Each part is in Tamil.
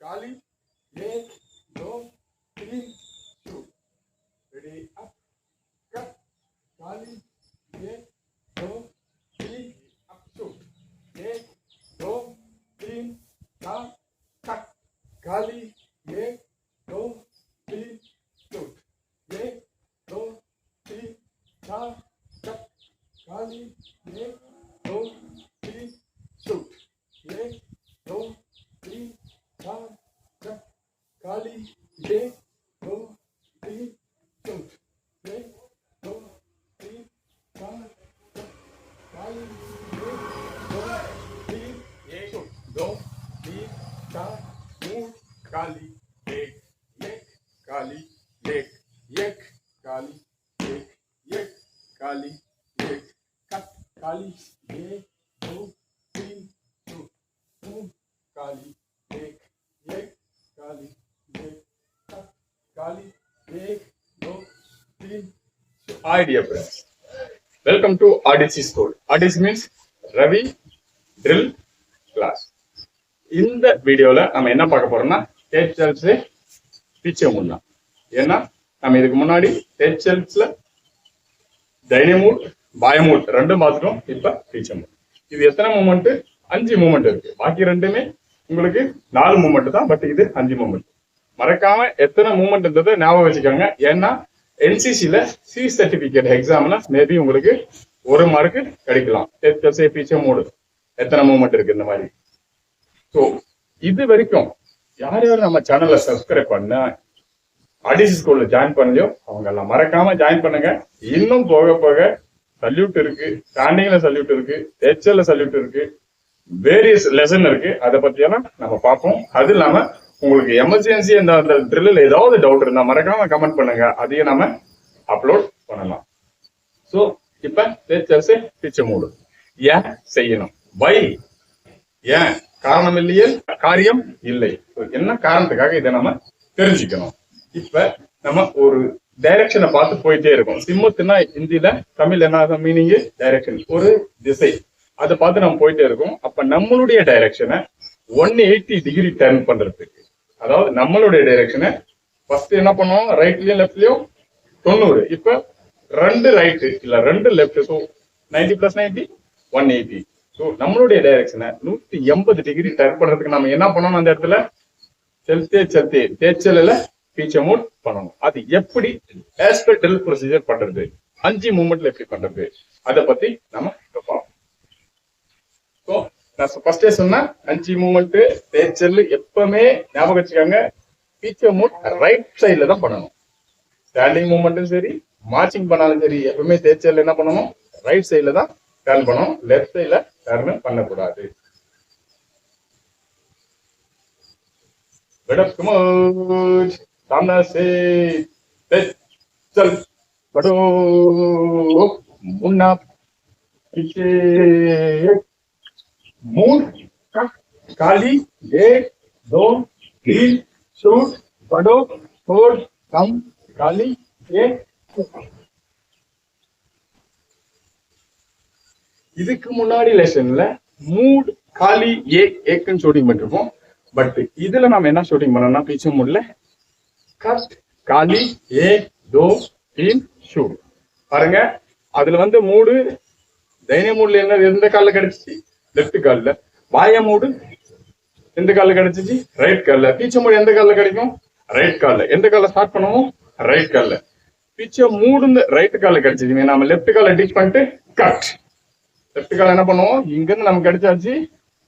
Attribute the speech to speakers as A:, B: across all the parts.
A: काली, एक, दो, तीन शूट रेडी अप कट काली, एक, दो, तीन अप शूट एक, दो, तीन चार कट काली, एक, दो, तीन शूट एक, दो, तीन चार कट काली, एक दो तीन शूट एक दो तीन चार कट काली एक दो तीन शूट एक दो तीन चार कट काली एक दो तीन एक दो तीन चार मूड काली एक एक काली एक एक काली एक एक काली एक कट काली एक दो तीन शूट मूड काली एक एक काली एक कट काली एक दो तीन
B: Hi dear friends, welcome to RDC School. RDC means Ravi Drill Class. இந்த வீடியோல நம்ம என்ன பார்க்க போறோம்னா டேச்சல்ஸ் பிச்சை தான் ஏன்னா நம்ம இதுக்கு முன்னாடி ஹெச்எல்ஸ்ல டைனமூட் பயமூட் ரெண்டும் பார்த்துட்டோம் இப்ப பிச்சை மூட். இது எத்தனை மூமெண்ட் அஞ்சு மூமெண்ட் இருக்கு. பாக்கி ரெண்டுமே உங்களுக்கு நாலு மூமெண்ட் தான் பட் இது அஞ்சு மூமெண்ட் மறக்காம எத்தனை மூமெண்ட் இருந்ததை ஞாபகம் வச்சுக்கோங்க. ஏன்னா என்சிசியில சி சர்டிபிகேட் எக்ஸாம்ல மேபி உங்களுக்கு ஒரு மார்க்கு கிடைக்கலாம். டெஸ்ட் பிச்சை மூடு. எத்தனை மூமெண்ட் இருக்கு இந்த மாதிரி? ஸோ இது வரைக்கும் யார் யார் நம்ம சேனலை சப்ஸ்கிரைப் பண்ண அடிசி ஸ்கூல்ல ஜாயின் பண்ணலையோ அவங்க எல்லாம் மறக்காம ஜாயின் பண்ணுங்க. இன்னும் போக போக சல்யூட் இருக்கு ஸ்டாண்டிங்ல சல்யூட் இருக்கு ஹெச்எல்ல சல்யூட் இருக்கு வேரியஸ் லெசன் இருக்கு. அதை பத்தியெல்லாம் நம்ம பார்ப்போம். அது இல்லாம உங்களுக்கு எமர்ஜென்சி அந்த அந்த ட்ரில்லில் ஏதாவது டவுட் இருந்தா மறக்காம கமெண்ட் பண்ணுங்க. அதையும் நம்ம அப்லோட் பண்ணலாம். ஸோ இப்ப டீச்சர்ஸ் டீச்சர் மூடு ஏன் செய்யணும்? பை ஏன் காரணம் இல்லையே காரியம் இல்லை. என்ன காரணத்துக்காக இதை நம்ம தெரிஞ்சுக்கணும்? இப்ப நம்ம ஒரு டைரக்ஷனை பார்த்து போயிட்டே இருக்கோம். சிம்மத்துனா ஹிந்தில தமிழ் என்ன மீனிங் டைரக்ஷன் ஒரு திசை. அதை பார்த்து நம்ம போயிட்டே இருக்கோம். அப்ப நம்மளுடைய டைரக்ஷனை ஒன் எயிட்டி டிகிரி டர்ன் பண்றதுக்கு. அதாவது நம்மளுடைய டைரக்ஷனை ஃபர்ஸ்ட் என்ன பண்ணுவோம்? ரைட்லயும் லெஃப்ட்லயும் தொண்ணூறு. இப்ப ரெண்டு ரைட்டு இல்ல ரெண்டு left so ninety plus ninety one eighty so நம்மளுடைய டைரக்ஷனை நூத்தி எண்பது டிகிரி டர்ன் பண்றதுக்கு நம்ம என்ன பண்ணணும் அந்த இடத்துல? செலுத்தே செலுத்தே தேய்ச்சலில் பீச்சை மூட் பண்ணணும். அது எப்படி ஆஸ்பெக்டல் ப்ரொசீஜர் பண்றது? அஞ்சு மூமெண்ட்ல எப்படி பண்றது? அதை பத்தி நம்ம இப்போ பார்ப்போம். ஸோ நான் ஃபர்ஸ்டே சொன்னேன் அஞ்சு மூமெண்ட் தேய்ச்சல் எப்பவுமே ஞாபகம் வச்சுக்காங்க பீச்சை மூட் ரைட் சைட்ல தான் பண்ணணும். ஸ்டாண்டிங் மூமெண்ட்டும் சரி மார்ச்சிங் பண்ணாலும் சரி எப்பவுமே தேய்ச்சல் என்ன பண்ணணும்? ரைட் சைட்ல தான் டர்ன் பண்ணணும். லெஃப்ட் சைட்ல டர்ன் பண்ணக்கூடாது விடக்குமார் சாமனா சே चल बढ़ो मुन्ना पीछे मून का काली एक दो तीन शूट बढ़ो फोर कम काली एक இதுக்கு முன்னாடி லெசன்ல மூட் காலி ஏ ஏக்குன்னு ஷூட்டிங் பண்ணிருப்போம். பட் இதுல நாம என்ன ஷூட்டிங் பண்ணோம்னா பீச்ச மூட்ல கட் காலி ஏ தோ தீன் ஷூட் பாருங்க அதுல வந்து மூடு தைனிய மூடுல என்ன எந்த காலில் கிடைச்சிச்சு? லெஃப்ட் காலில் வாய மூடு எந்த காலில் கிடைச்சிச்சு? ரைட் காலில் பீச்ச மூடு எந்த காலில் கிடைக்கும்? ரைட் காலில் எந்த காலில் ஸ்டார்ட் பண்ணுவோம்? ரைட் காலில் பீச்ச மூடு ரைட் காலில் கிடைச்சிச்சு. நாம லெஃப்ட் காலை டிச் பண்ணிட்டு கட் லெஃப்ட் கால் என்ன பண்ணுவோம் இங்க இருந்து நமக்கு கிடைச்சாச்சு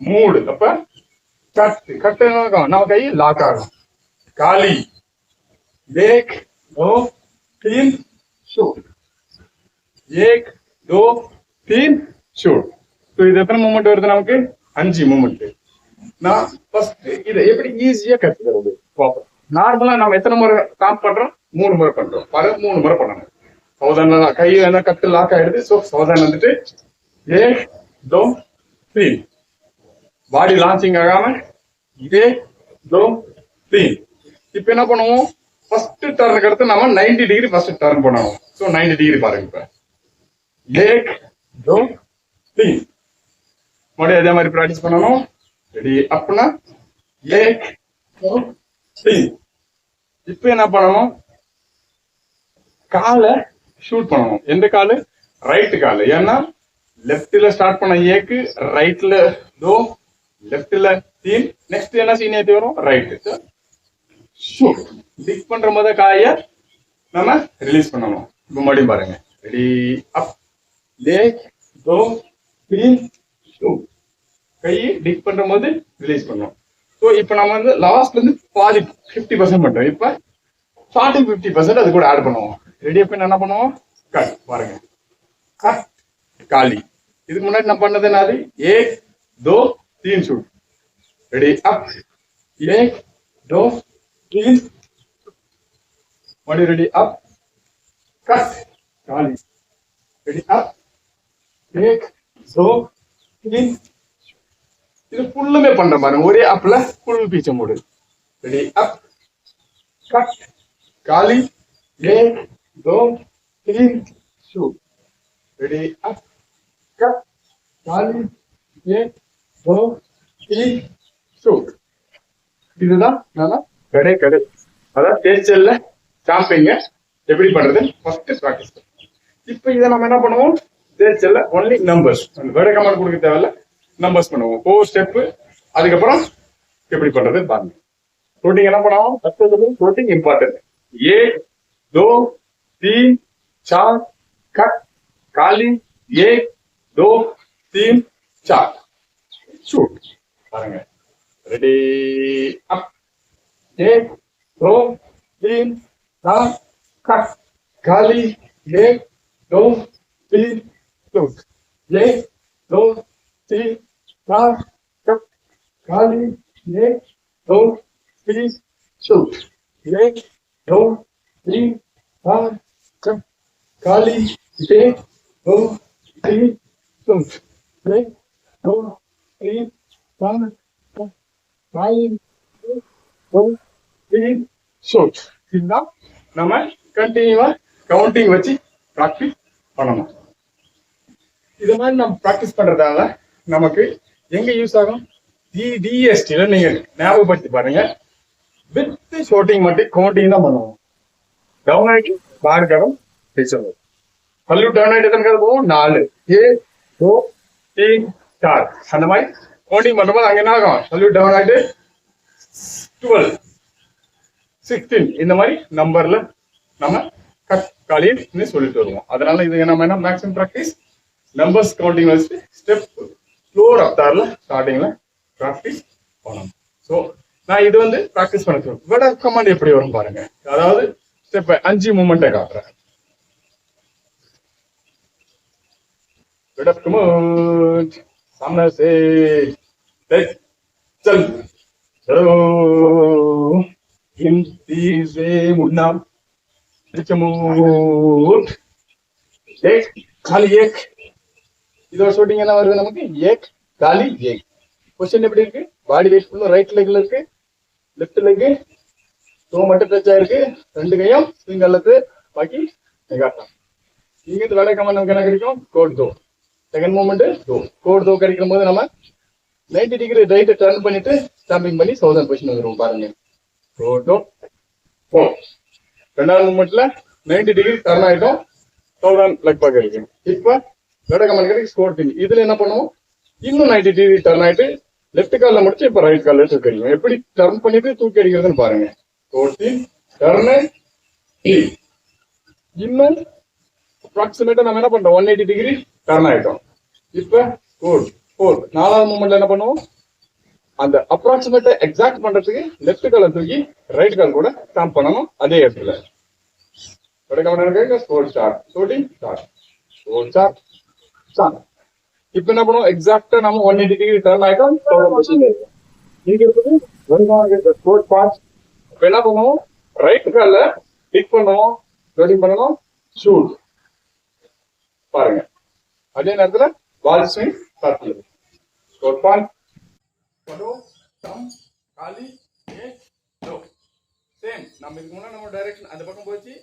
B: மூடு அப்ப கட் கட் என்ன ஆகும் நம்ம கை லாக் ஆகும் காலி एक दो तीन शूट एक दो तीन ஷூட் ஸோ இது எத்தனை மூமெண்ட் வருது நமக்கு அஞ்சு மூமெண்ட் நான் ஃபர்ஸ்ட் இதை எப்படி ஈஸியா கத்துக்கிறது பார்ப்போம் நார்மலா நம்ம எத்தனை முறை காம் பண்றோம் மூணு முறை பண்றோம் பல மூணு முறை பண்ணணும் சோதனை கை என்ன கட்டு லாக் ஆயிடுது ஸோ சோதனை வந்துட்டு ஏ தோ தீன் பாடி லான்ச்சிங் ஆகாம இதே தோ தீன் இப்போ என்ன பண்ணுவோம்? ஃபர்ஸ்ட் டர்னுக்கு அடுத்து நம்ம 90 டிகிரி ஃபர்ஸ்ட் டர்ன் பண்ணணும். ஸோ 90 டிகிரி பாருங்க இப்போ. ஏக் தோ தீன் மறுபடியும் அதே மாதிரி ப்ராக்டிஸ் பண்ணணும். ரெடி அப்னா ஏக் இப்போ என்ன பண்ணணும்? காலை ஷூட் பண்ணணும். எந்த காலு? ரைட்டு காலு. ஏன்னா லெஃப்ட்ல ஸ்டார்ட் பண்ண ஏக்கு ரைட்ல தோ லெஃப்ட்ல தீன் நெக்ஸ்ட் என்ன சீன் ஏத்தி வரும்? ரைட் ஷூட் டிக் பண்ற போது காய நம்ம ரிலீஸ் பண்ணணும். இப்போ மறுபடியும் பாருங்க. ரெடி அப் லே தோ தீன் ஷூட் கையை டிக் பண்ற போது ரிலீஸ் பண்ணணும். ஸோ இப்போ நம்ம வந்து லாஸ்ட்ல இருந்து பாதி ஃபிஃப்டி பர்சன்ட் பண்ணிட்டோம் இப்போ ஃபார்ட்டி ஃபிஃப்டி பர்சன்ட் அது கூட ஆட் பண்ணுவோம். ரெடி அப்ப என்ன பண்ணுவோம்? கட் பாருங்க. கட் காலி. இதுக்கு முன்னாடி நான் பண்ணது என்னது? ஏக் தோ தீன் சூட் ரெடி அப் ஏ டோ தீன் ரெடி அப் கட் காலி ரெடி அப் ஏக் தோ தீன் இது ஃபுல்லுமே பண்ற மாதிரி. ஒரே அப்ல ஃபுல் பீச்ச மூடு. ரெடி அப் கட் காலி ஏ டோ தீன் ஷூ ready, up, up, one, eight, four, three, two. இதுதான் நல்லா கடை கடை அதான் தேச்சல்ல ஸ்டாம்பிங்க எப்படி பண்றது? ஃபர்ஸ்ட் ப்ராக்டிஸ் இப்போ இதை நம்ம என்ன பண்ணுவோம்? தேய்ச்சல்ல ஒன்லி நம்பர்ஸ் வேற கமெண்ட் கொடுக்க தேவையில்ல நம்பர்ஸ் பண்ணுவோம். ஃபோர் ஸ்டெப்பு அதுக்கப்புறம் எப்படி பண்றது? பாருங்க. ரோட்டிங் என்ன பண்ணுவோம்? அடுத்தது ரோட்டிங் இம்பார்ட்டன்ட் ஏ தோ தி சா கட் काली एक दो, तीन, चार। शूट रेडी अप एक दो, तीन, चार कट खाली एक दो, तीन शूट एक दो, तीन, चार कट खाली एक दो, तीन शूट एक दो, तीन, चार कट खाली एक dos, três, dois, três, dois, நம்ம கண்டினியூவா கவுண்டிங் வச்சு ப்ராக்டிஸ் பண்ணணும். இது மாதிரி நம்ம ப்ராக்டிஸ் பண்றதால நமக்கு எங்க யூஸ் ஆகும்? டி டிஎஸ்டில நீங்க ஞாபகப்படுத்தி பாருங்க. வித் ஷோட்டிங் மட்டும் கவுண்டிங் தான் பண்ணுவோம். கவனிக்கு பாடுகரம் பேசுவோம். பேசணும் பல்லு எத்தனை போகும் நாலு ஏ ஓ தீன் சார் அந்த மாதிரி கவுண்டிங் பண்ணும்போது அங்க என்ன ஆகும் பல்லு டவுன் ஆகிட்டு டுவெல் சிக்ஸ்டீன் இந்த மாதிரி நம்பர்ல நம்ம கட் சொல்லிட்டு வருவோம். அதனால இது நம்ம என்ன மேக்ஸிமம் ப்ராக்டிஸ் நம்பர்ஸ் கவுண்டிங் வச்சு ஸ்டெப் ஃப்ளோர் அப்தார்ல ஸ்டார்டிங்ல ப்ராக்டிஸ் பண்ணணும். ஸோ நான் இது வந்து ப்ராக்டிஸ் பண்ண சொல்லுவேன் விட கமாண்ட் எப்படி வரும் பாருங்க. அதாவது ஸ்டெப் அஞ்சு மூமெண்ட்டை காட்டுறேன். விட கமாண்ட் सामने से देख चल चलो हिंदी से मुन्ना மூட் एक खाली एक இதோட ஷூட்டிங் என்ன வருது நமக்கு ஏக் காலி ஏக் கொஸ்டின் எப்படி இருக்கு பாடி வெயிட் ஃபுல்லா ரைட் லெக்ல இருக்கு லெஃப்ட் லெக் டோ மட்டும் டச் ஆயிருக்கு ரெண்டு கையும் சிங்கல்லத்து பாக்கி காட்டலாம் இங்க இருந்து வேலை கமெண்ட் நமக்கு என்ன கிடைக்கும் கோட் தோ செகண்ட் மூமெண்ட் டூ கோடு தோ கிடைக்கும் போது நம்ம நைன்டி டிகிரி ரைட்டை டர்ன் பண்ணிட்டு ஸ்டாம்பிங் பண்ணி சவுதர்ன் பொசிஷன் வந்துடும் பாருங்க. கோட் தோ போ ரெண்டாவது மூமெண்ட்ல நைன்டி டிகிரி டர்ன் ஆயிட்டோம். சவுதர்ன் லெக் பாக்க இருக்கு. இப்போ வேட கமெண்ட் கிடைக்கும் ஸ்கோர் டிங் இதுல என்ன பண்ணுவோம்? இன்னும் நைன்டி டிகிரி டர்ன் ஆயிட்டு லெஃப்ட் காலில் முடிச்சு இப்போ ரைட் காலில் தூக்கி அடிக்கும் எப்படி டர்ன் பண்ணிட்டு தூக்கி அடிக்கிறதுன்னு பாருங்க. கோட்டின் டர்னு இன்னும் அப்ராக்சிமேட்டா நம்ம என்ன பண்றோம்? ஒன் எயிட்டி டிகிரி டர்ன் ஆயிட்டோம். இப்ப கோட் ஃபோர் நாலாவது மூமெண்ட்ல என்ன பண்ணுவோம்? அந்த அப்ராக்சிமேட்டா எக்ஸாக்ட் பண்றதுக்கு லெஃப்ட் கால தூக்கி ரைட் கால் கூட ஸ்டாம்ப் பண்ணணும் அதே இடத்துல. Sport start shooting start score start start இப்போ என்ன பண்ணுவோம்? எக்ஸாக்டா நம்ம ஒன் எயிட்டி டிகிரி டர்ன் ஆயிட்டோம். இங்க இருக்குது ஸ்போர்ட் பாஸ் இப்போ என்ன பண்ணுவோம்? ரைட் கால்ல கிளிக் பண்ணுவோம். லோடிங் பண்ணணும். ஷூட் பாருங்க. அதே நேரத்துல பால் ஸ்விங் ஸ்கோர் பாயிண்ட் படோ கம் காலி ஏ லோ சேம் நம்ம இதுக்கு முன்னாடி நம்ம டைரக்ஷன் அந்த பக்கம் போச்சு.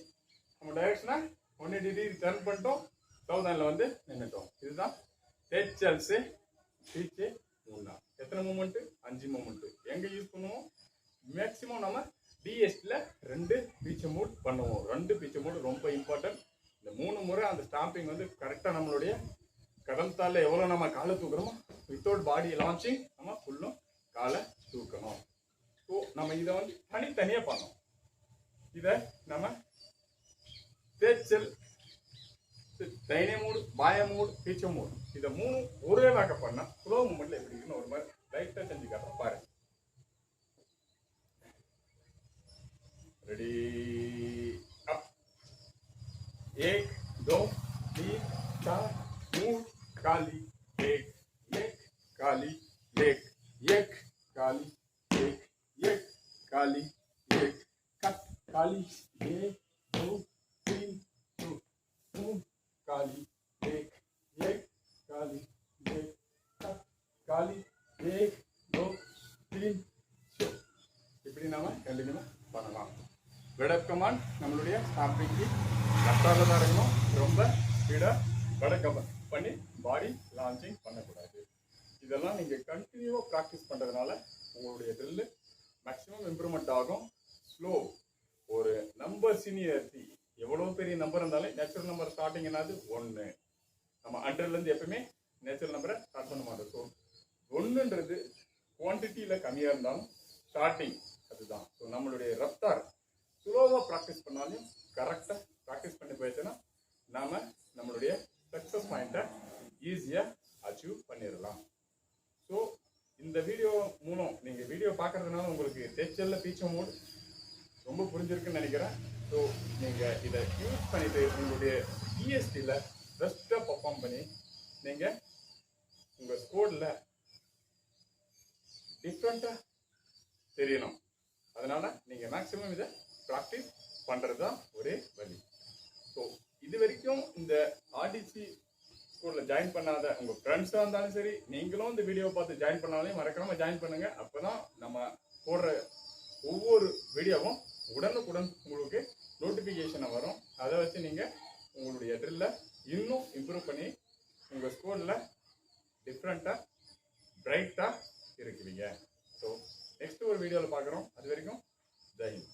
B: நம்ம டைரக்ஷனா ஒன் எயிட்டி டிகிரி டர்ன் பண்ணிட்டோம். சவுதானில் வந்து நின்றுட்டோம் இதுதான் ஹெச்எல்சி டீச்சே மூணா எத்தனை மூமெண்ட்டு அஞ்சு மூமெண்ட்டு எங்கே யூஸ் பண்ணுவோம்? மேக்ஸிமம் நம்ம டிஎஸ்டியில் ரெண்டு பீச்சை மூட் பண்ணுவோம். ரெண்டு பீச்சை மூட் ரொம்ப இம்பார்ட்டன்ட் இந்த மூணு முறை அந்த ஸ்டாம்பிங் வந்து கரெக்டாக நம்மளுடைய கடல் தாளில் எவ்வளோ நம்ம காலை தூக்குறோமோ வித்தவுட் பாடி லான்ச்சிங் நம்ம ஃபுல்லும் காலை தூக்கணும் ஸோ நம்ம இதை வந்து தனித்தனியாக பண்ணோம் இதை நம்ம தேச்சல் தைனிய மூடு பாய மூடு பீச்ச மூடு இதை மூணு ஒரே வேக்க பண்ணா ஸ்லோ மூமெண்ட்ல எப்படி இருக்குன்னு ஒரு மாதிரி லைட்டா செஞ்சு காட்டுறோம் பாருங்க ரெடி அப் एक दो तीन चार मूड काली एक एक काली एक एक काली एक एक काली एक कट काली एक दो तीन दो मूड काली एक एक काली एक कट काली एक दो तीन ஷோ இப்படி நாம கண்டினியூ பண்ணலாம் வெடப் கமாண்ட் நம்மளுடைய ஸ்டாம்பிங்க்கு கரெக்டாக தான் இருக்கணும் ரொம்ப ஸ்பீடாக வெடக்கமாண்ட் பண்ணி பாடி லான்ச்சிங் பண்ணக்கூடாது. இதெல்லாம் நீங்கள் கண்டினியூவாக ப்ராக்டிஸ் பண்ணுறதுனால உங்களுடைய ட்ரில்லு மேக்ஸிமம் இம்ப்ரூவ்மெண்ட் ஆகும். ஸ்லோ ஒரு நம்பர் சீனியரிட்டி எவ்வளோ பெரிய நம்பர் இருந்தாலும் நேச்சுரல் நம்பர் ஸ்டார்டிங் என்னது? ஒன்று நம்ம ஹண்ட்ரட்லேருந்து எப்பவுமே நேச்சுரல் நம்பரை ஸ்டார்ட் பண்ண மாட்டோம். ஸோ ஒன்றுன்றது குவான்டிட்டியில் கம்மியாக இருந்தாலும் ஸ்டார்டிங் அதுதான். ஸோ நம்மளுடைய ரப்தார் ஸ்லோவாக ப்ராக்டிஸ் பண்ணாலும் கரெக்டாக ப்ராக்டிஸ் பண்ணி போயிடுச்சுன்னா நாம் நம்மளுடைய சக்ஸஸ் பாயிண்ட்டை ஈஸியாக அச்சீவ் பண்ணிடலாம். ஸோ இந்த வீடியோ மூலம் நீங்கள் வீடியோ பார்க்கறதுனால உங்களுக்கு தேச்சலில் பீச்ச மூட். ரொம்ப புரிஞ்சிருக்குன்னு நினைக்கிறேன். ஸோ நீங்கள் இதை யூஸ் பண்ணிவிட்டு உங்களுடைய ஜிஎஸ்டியில் பெஸ்ட்டாக பர்ஃபார்ம் பண்ணி நீங்கள் உங்கள் ஸ்கோரில் டிஃப்ரெண்ட்டாக தெரியணும். அதனால் நீங்கள் மேக்ஸிமம் இதை ப்ராக்டிஸ் பண்ணுறது தான் ஒரே வழி. ஸோ இது வரைக்கும் இந்த ஆர்டிசி ஸ்கூலில் ஜாயின் பண்ணாத உங்கள் ஃப்ரெண்ட்ஸாக இருந்தாலும் சரி நீங்களும் இந்த வீடியோ பார்த்து ஜாயின் பண்ணாலும் மறக்காமல் ஜாயின் பண்ணுங்கள் அப்போ தான் நம்ம போடுற ஒவ்வொரு வீடியோவும் உடனுக்குடன் உங்களுக்கு நோட்டிஃபிகேஷனை வரும். அதை வச்சு நீங்கள் உங்களுடைய ட்ரில்லை இன்னும் இம்ப்ரூவ் பண்ணி உங்கள் ஸ்கூலில் டிஃப்ரெண்ட்டாக பிரைட்டாக இருக்கிறீங்க. ஸோ நெக்ஸ்ட் ஒரு வீடியோவில் பார்க்குறோம். அது வரைக்கும் ஜெயின்